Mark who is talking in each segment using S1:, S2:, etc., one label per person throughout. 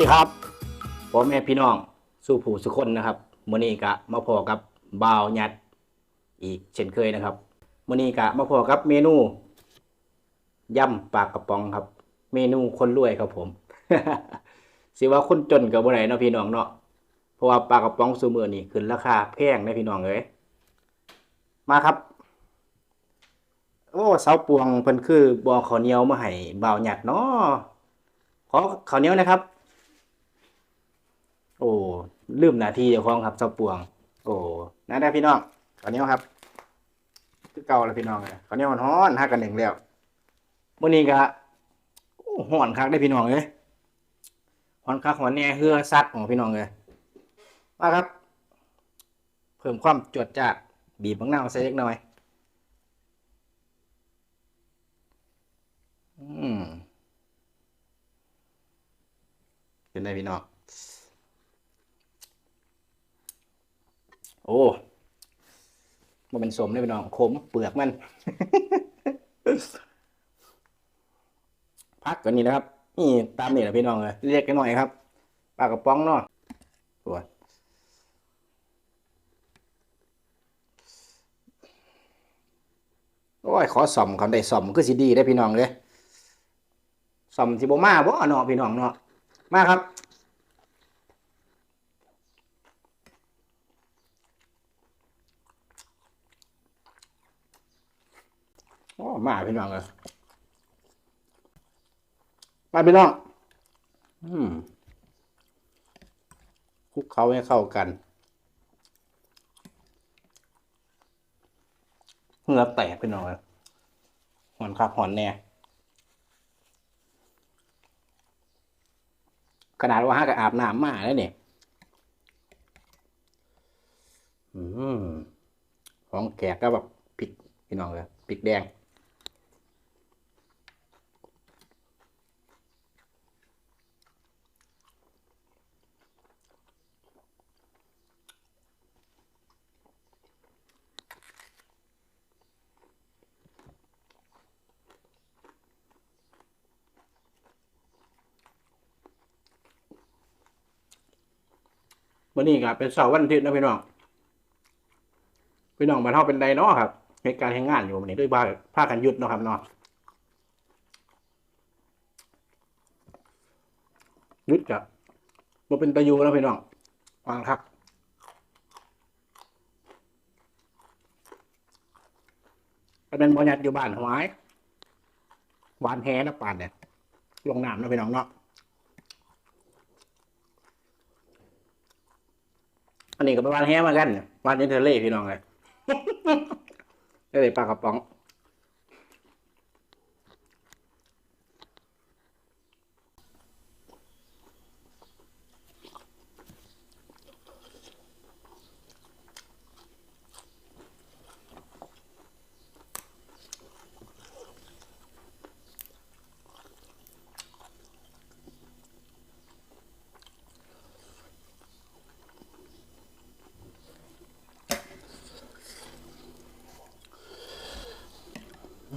S1: ดีครับพ่อแม่พี่น้องสู้ผู้สุคนนะครับมือนี้กะมาพอกับบ่าวหยัดอีกเช่นเคยนะครับมือนี้กะมาพอกับเมนูยำปลากระป๋องครับ เมนูคนรวยครับผมสิว่าคนจนกับบ่ได้เนาะพี่น้องเนาะเพราะว่าปลากระป๋องซุมื้อนี้ขึ้นราคาแพงนะพี่น้องเอ้ยมาครับโอ้เสาปวงเพิ่นคือบ่ข้าวเหนียวมาให้บ่าวหยัดเนาะขอข้าวเหนียวนะครับ โอ้ลืมหนาที่เจ้าของครับเสาปวง โอ้นั่นแหละพี่น้องข้าวเหนียวครับคือเก่าแล้วพี่น้องเลยข้าวเหนียวมันฮ้อนฮักกันหนึ่งแล้วมื้อนี้ก็โอ้ฮ้อนคักได้พี่น้องเอ้ยฮ้อนคักฮ้อนแน่เฮือซัดของพี่น้องเลยมาครับ เพิ่มความจดจ้าดบีบมะนาใส่เล็กน้อย อืมเป็นไงพี่น้อง โอ้มันเป็นสมเลยพี่น้องขมเปลือกมันพักกันนี่นะครับ นี่ตามนี่แหละพี่น้องเลยเรียกกันหน่อยครับปลากระป๋องเนาะตัวโอ้ยขอส่อมคำได้ส่อมคือสิดีได้พี่น้องเลยส่อมสิบมาบ่เนาะพี่น้องเนาะมาครับ โอ้มาพี่น้องเลยมาพี่น้องอืมคลุกเขาให้เข้ากันเหงื่อแตกพี่น้องเลยหอนคักหอนแน่ขนาดว่าห้ากับอาบน้ำมาแล้วเนี่ยอืมของแขกก็แบบพริกพี่น้องเลยพริกแดง วันนี้ก็เป็นเสาร์วันอาทิตย์นะพี่น้องพี่น้องมาเท่าเป็นไดเนาะครับเหตุการณ์แห่งงานอยู่วันนี้ด้วยบ้าภากันยุดเนาะครับเนาะยุดกับมาเป็นตะยูแล้วพี่น้องวางครับก็เป็นบอยัดอยู่บ้านหวายหวานแฮนะป่านเนี่ยลงน้ำนะพี่น้องเนาะ อั นี้ก็ไปวานแฮเหมือนกันวานในทะเลพี่น้องเลยก็เลยปลากระป๋อง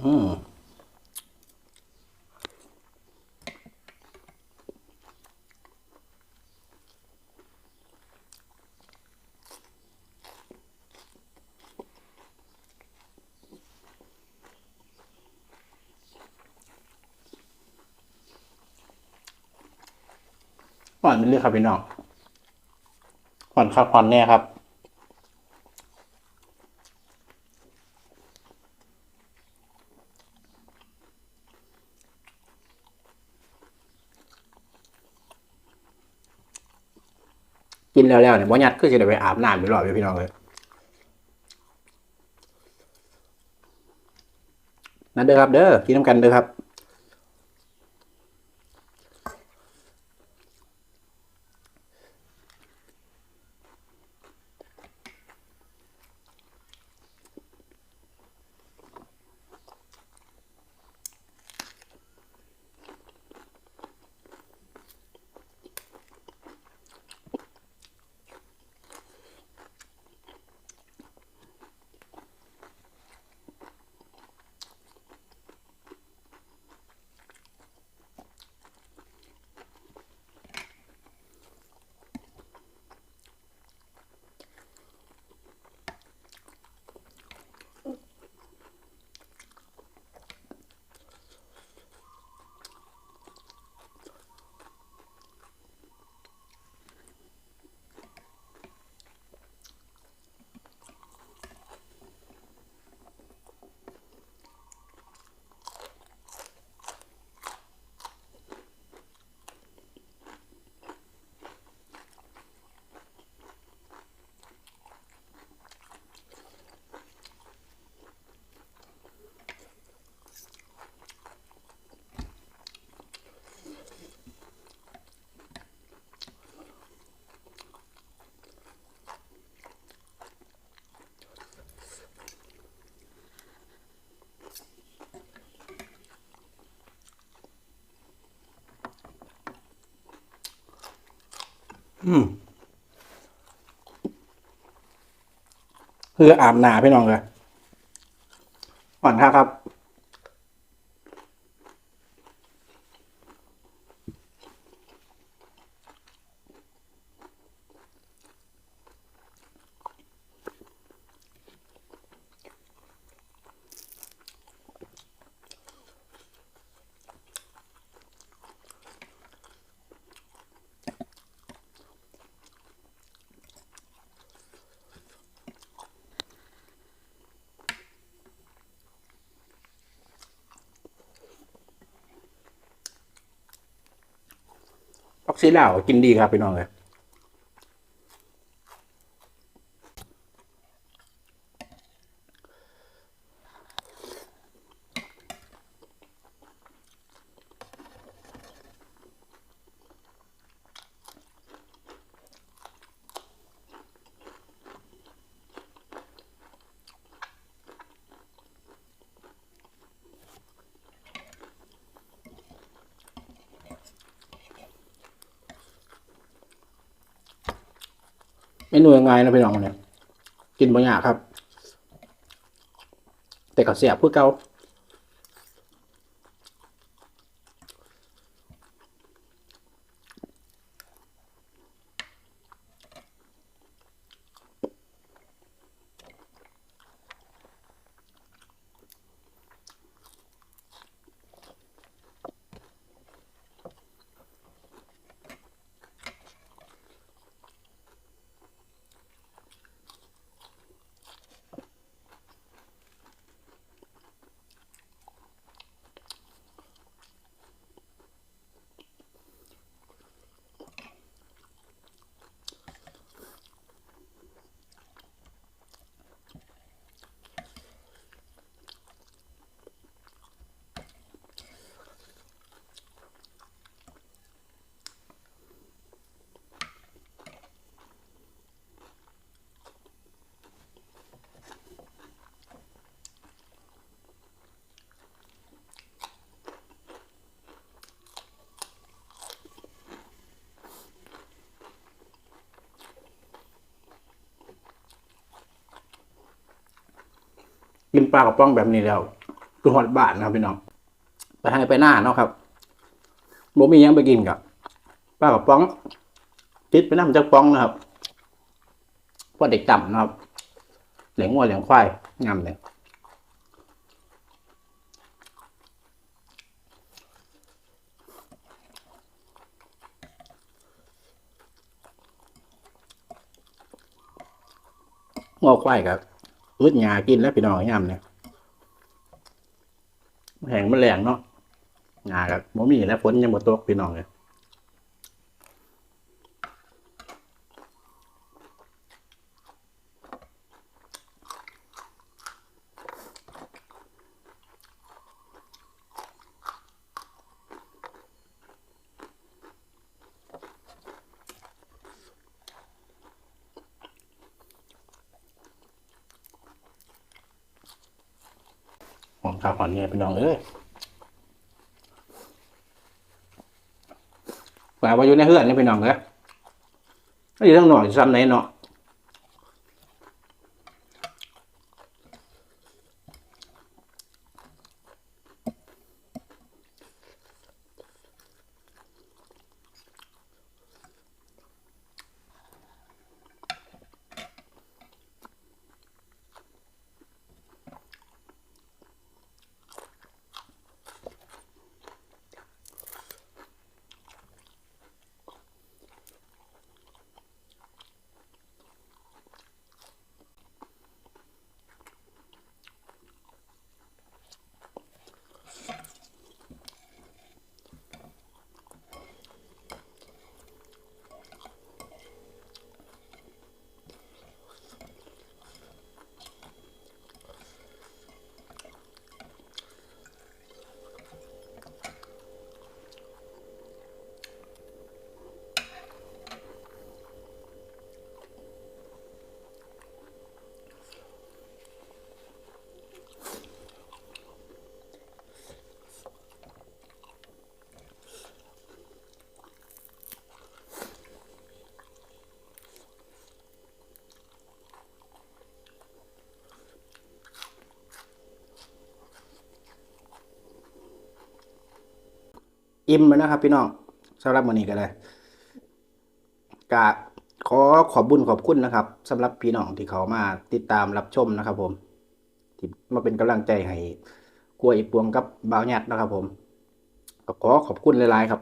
S1: อืมหวานเป็นเรื่องครับพี่น้องหวานครับหวานแน่ครับ กินแล้วแล้วเนี่ยบ่ยัดก็จะได้ไปอาบน้ำอยู่รอบอยู่พี่น้องเลยนั่นเด้อครับเด้อกินน้ำกันเด้อครับ คืออาบหนาพี่น้องเลยอ่อนท่าครับ ซีเหล่ากินดีครับพี่น้องเลย เมนูยังไงนะพี่น้องเนี่ยกินบางอย่างครับ แต่ก็เสียบพื่อเก่า ปลากระป๋องแบบนี้แล้วคือหอดบาทนะครับพี่น้องไปให้ไปหน้าเนาะครับบ่มียังไปกินกับปลากระป๋องติดไปน้ำจากป๋องนะครับพวกเด็กจำนะครับ เหลียงวัวเหลียงควายงามเลยงัวควายกับ อึดหยากินแล้วพี่น้องย่ำเนี่ยแหงมันแรงเนาะหยากับบ่มีแล้วฝนยังบ่ตกพี่น้องเลย หอมข้าวหอมเนี่ยพี่น้องเอ้ยแปลว่าอยู่ในเฮือนนี่พี่น้องเอ้ยอยู่ทั้งหน่อยซ้ำไหนเนาะ อิ่มแล้วนะครับ พี่น้องสำหรับมื้อนี้ก็เลยกะขอขอบบุญขอบคุณนะครับสำหรับพี่น้องที่เขามาติดตามรับชมนะครับ ผมที่มาเป็นกำลังใจให้กล้วยปวงกับบ่าวหยัดนะครับ ผมก็ขอขอบคุณหลายๆครับ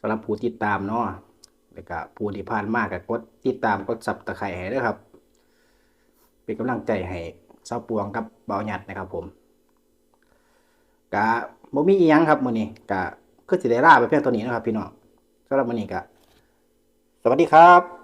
S1: สำหรับผู้ติดตามเนาะแล้วก็ผู้ที่ผ่านมากก็กดติดตามกดซับตะไคร้ให้ด้วยครับ เป็นกำลังใจให้เศร้าปวงกับบ่าวหยัดนะครับ ผมกะ บ่มีอีหยังครับมื้อนี้ก็คือสิได้ลาไปเพียงตัวนี้นะครับ พี่น้องสำหรับมื้อนี้ก็สวัสดีครับ